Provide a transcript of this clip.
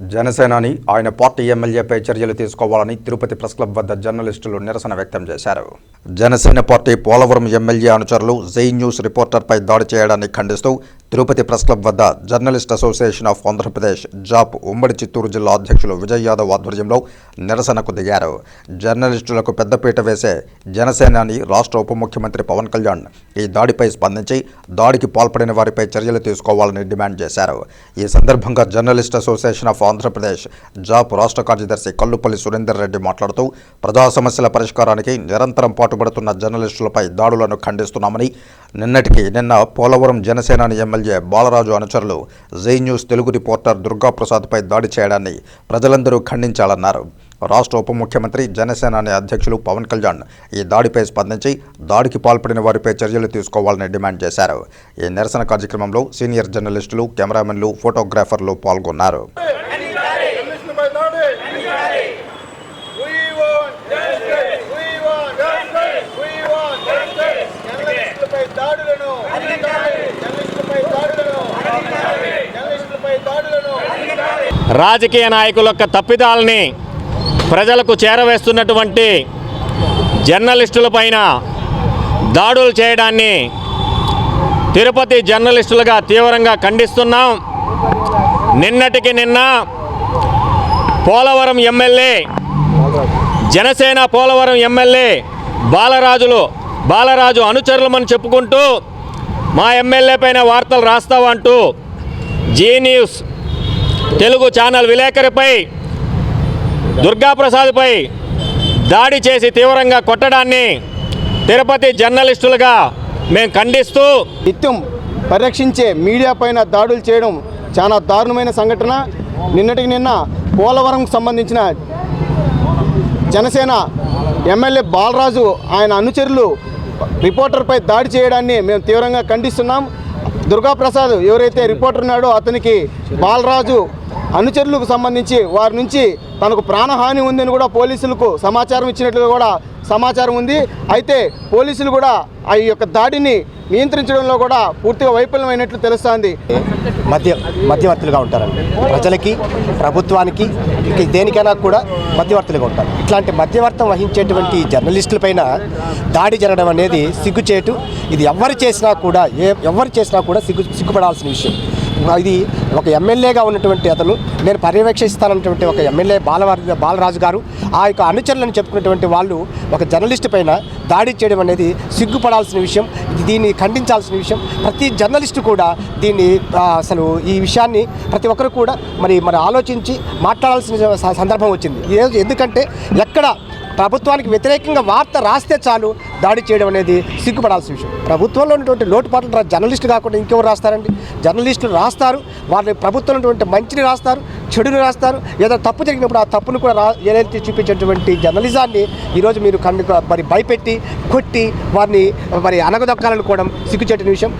జనసేనాని ఆయన పార్టీ ఎమ్మెల్యేపై చర్యలు తీసుకోవాలని తిరుపతి ప్రెస్ క్లబ్ వద్ద జర్నలిస్టులు నిరసన వ్యక్తం చేశారు. జనసేన పార్టీ పోలవరం ఎమ్మెల్యే అనుచరులు జై న్యూస్ రిపోర్టర్పై దాడి చేయడాన్ని ఖండిస్తూ తిరుపతి ప్రెస్ క్లబ్ వద్ద journalist association of Andhra Pradesh JAP ఉమ్మడి చిత్తూరు జిల్లా అధ్యక్షులు విజయ్ యాదవ్ ఆధ్వర్యంలో నిరసనకు దిగారు. జర్నలిస్టులకు పెద్దపీట వేసే జనసేనాని రాష్ట్ర ఉప ముఖ్యమంత్రి పవన్ కళ్యాణ్ ఈ దాడిపై స్పందించి దాడికి పాల్పడిన వారిపై చర్యలు తీసుకోవాలని డిమాండ్ చేశారు. ఈ సందర్భంగా journalist association of Andhra Pradesh JAP రాష్ట్ర కార్యదర్శి కల్లుపల్లి సురేందర్ రెడ్డి మాట్లాడుతూ ప్రజా సమస్యల పరిష్కారానికి నిరంతరం పాటుపడుతున్న జర్నలిస్టులపై దాడులను ఖండిస్తున్నామని నిన్నటికి నిన్న పోలవరం జనసేనాని ఎమ్మెల్యే బాలరాజు అనుచరులు. జై న్యూస్ తెలుగు రిపోర్టర్ దుర్గాప్రసాద్పై దాడి చేయడాన్ని ప్రజలందరూ ఖండించాలన్నారు. రాష్ట్ర ఉప ముఖ్యమంత్రి జనసేనాని అధ్యక్షులు పవన్ కళ్యాణ్ ఈ దాడిపై స్పందించి దాడికి పాల్పడిన వారిపై చర్యలు తీసుకోవాలని డిమాండ్ చేశారు. ఈ నిరసన కార్యక్రమంలో సీనియర్ జర్నలిస్టులు కెమెరామెన్లు ఫోటోగ్రాఫర్లు పాల్గొన్నారు జర్నలిస్టులపై దాడి We want justice. We want justice. We want justice. జర్నలిస్టులపై దాడులను జర్నలిస్టులపై దాడులను జర్నలిస్టులపై దాడులను రాజకీయ నాయకుల యొక్క తప్పిదాలని ప్రజలకు చేరవేస్తున్నటువంటి జర్నలిస్టులపైన దాడులు చేయడాన్ని తిరుపతి జర్నలిస్టులుగా తీవ్రంగా ఖండిస్తున్నాం. నిన్నటికి నిన్న పోలవరం ఎమ్మెల్యే జనసేన పోలవరం ఎమ్మెల్యే బాలరాజులు బాలరాజు అనుచరులమని చెప్పుకుంటూ మా ఎమ్మెల్యే పైన వార్తలు రాస్తావంటూ జీ న్యూస్ తెలుగు ఛానల్ విలేకరిపై దుర్గాప్రసాద్పై దాడి చేసి తీవ్రంగా కొట్టడాన్ని తిరుపతి జర్నలిస్టులుగా మేము ఖండిస్తూ నిత్యం పరిరక్షించే మీడియా పైన దాడులు చేయడం చాలా దారుణమైన సంఘటన. నిన్నటికి నిన్న పోలవరంకు సంబంధించిన జనసేన ఎమ్మెల్యే బాలరాజు ఆయన అనుచరులు రిపోర్టర్పై దాడి చేయడాన్ని మేము తీవ్రంగా ఖండిస్తున్నాం. దుర్గాప్రసాద్ ఎవరైతే రిపోర్టర్ ఉన్నాడో అతనికి బాలరాజు అనుచరులకు సంబంధించి వారి నుంచి తనకు ప్రాణహాని ఉందని కూడా పోలీసులకు సమాచారం ఇచ్చినట్లుగా కూడా సమాచారం ఉంది. అయితే పోలీసులు కూడా ఆ యొక్క దాడిని నియంత్రించడంలో కూడా పూర్తిగా వైఫల్యమైనట్లు తెలుస్తోంది. మధ్య మధ్యవర్తులుగా ఉంటారండి. ప్రజలకి ప్రభుత్వానికి ఇంక దేనికైనా కూడా మధ్యవర్తులుగా ఉంటారు. ఇట్లాంటి మధ్యవర్తం వహించేటువంటి జర్నలిస్టులపైన దాడి జరగడం అనేది సిగ్గుచేటు. ఇది ఎవరు చేసినా కూడా ఏ ఎవరు చేసినా కూడా సిగ్గు సిగ్గుపడాల్సిన విషయం. ఇది ఒక ఎమ్మెల్యేగా ఉన్నటువంటి అతను నేను పర్యవేక్షిస్తానన్నటువంటి ఒక ఎమ్మెల్యే బాలవారి బాలరాజు గారు ఆ యొక్క అనుచరులను చెప్పుకున్నటువంటి వాళ్ళు ఒక జర్నలిస్ట్ పైన దాడి చేయడం అనేది సిగ్గుపడాల్సిన విషయం దీన్ని ఖండించాల్సిన విషయం. ప్రతి జర్నలిస్టు కూడా దీన్ని అసలు ఈ విషయాన్ని ప్రతి ఒక్కరు కూడా మరి మరి ఆలోచించి మాట్లాడాల్సిన స- సందర్భం వచ్చింది. ఎందుకంటే ఎక్కడ ప్రభుత్వానికి వ్యతిరేకంగా వార్త రాస్తే చాలు దాడి చేయడం అనేది సిగ్గుపడాల్సిన విషయం. ప్రభుత్వంలో ఉన్నటువంటి లోటుపాట్లు జర్నలిస్టు జర్నలిస్టులు కాకుండా ఇంకెవరు రాస్తారండి? జర్నలిస్టులు రాస్తారు వాళ్ళ ప్రభుత్వంలో ఉన్నటువంటి మంచిని రాస్తారు చెడుని రాస్తారు. ఏదో తప్పు జరిగినప్పుడు ఆ తప్పును కూడా రా ఏదైతే చూపించేటువంటి జర్నలిజాన్ని ఈరోజు మీరు కన్ను మరి భయపెట్టి కొట్టి వారిని మరి అనగదొక్కాలనుకోవడం సిగ్గుచేటిన విషయం.